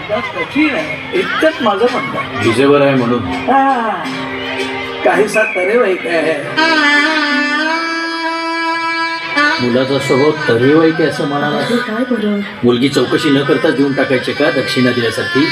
म्हणतात कठीण आहे. माझं म्हणतात विजेवर आहे म्हणून. काहीसा तरेव एक आहे. मुलाचा स्वभाव तरेव आहे असं म्हणाला. काय मुलगी चौकशी न करता देऊन टाकायचे का दक्षिणा दिल्यासाठी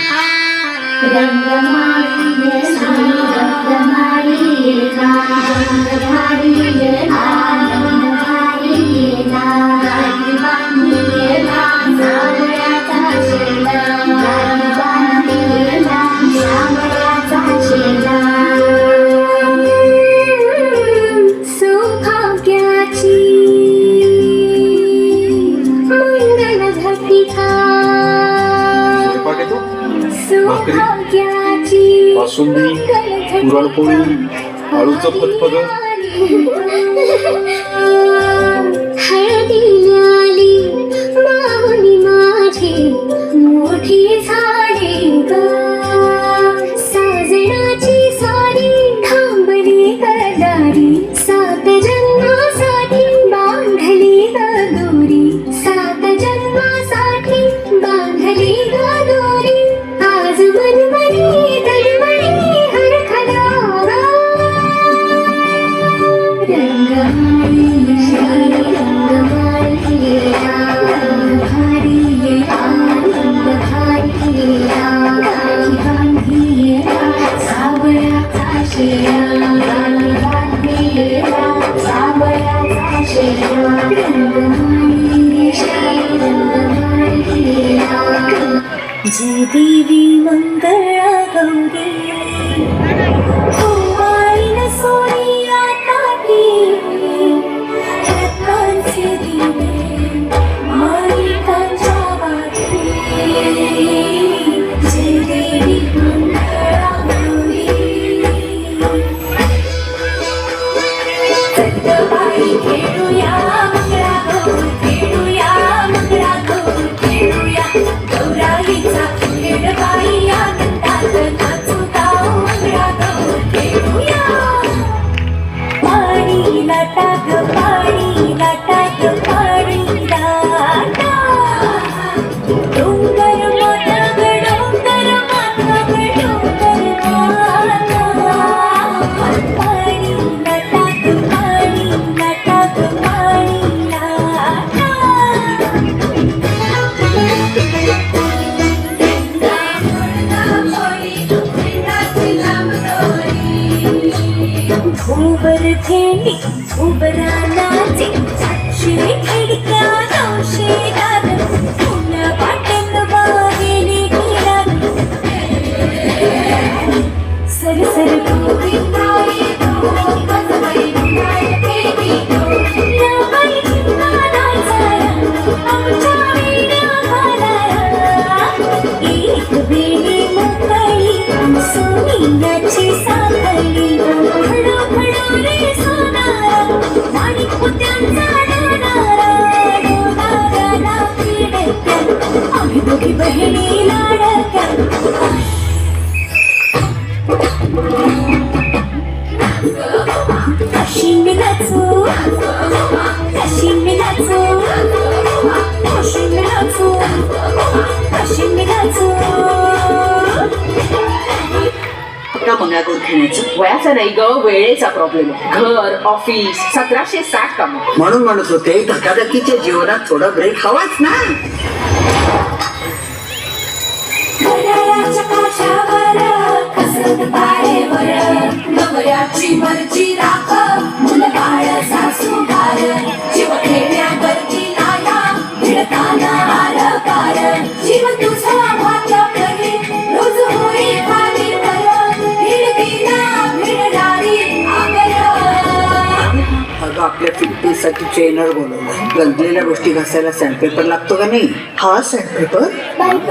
था सौभाग्याची मंगल घट आळूचं फतफद देवी मङ्गला गौरी உபராணி मंगळा घेण्याचं वयाचा नाही ग वेळेचा प्रॉब्लेम घर ऑफिस सतराशे साठ काम. म्हणून म्हणत होते धकाधकीच्या जीवनात थोडा ब्रेक हवाच ना. मर्जी राखा फिटनेससाठी ट्रेनर बोलवला गंजलेल्या गोष्टी घासायला सँडपेपर लागतो का नाही हा सँडपेपर अर्ध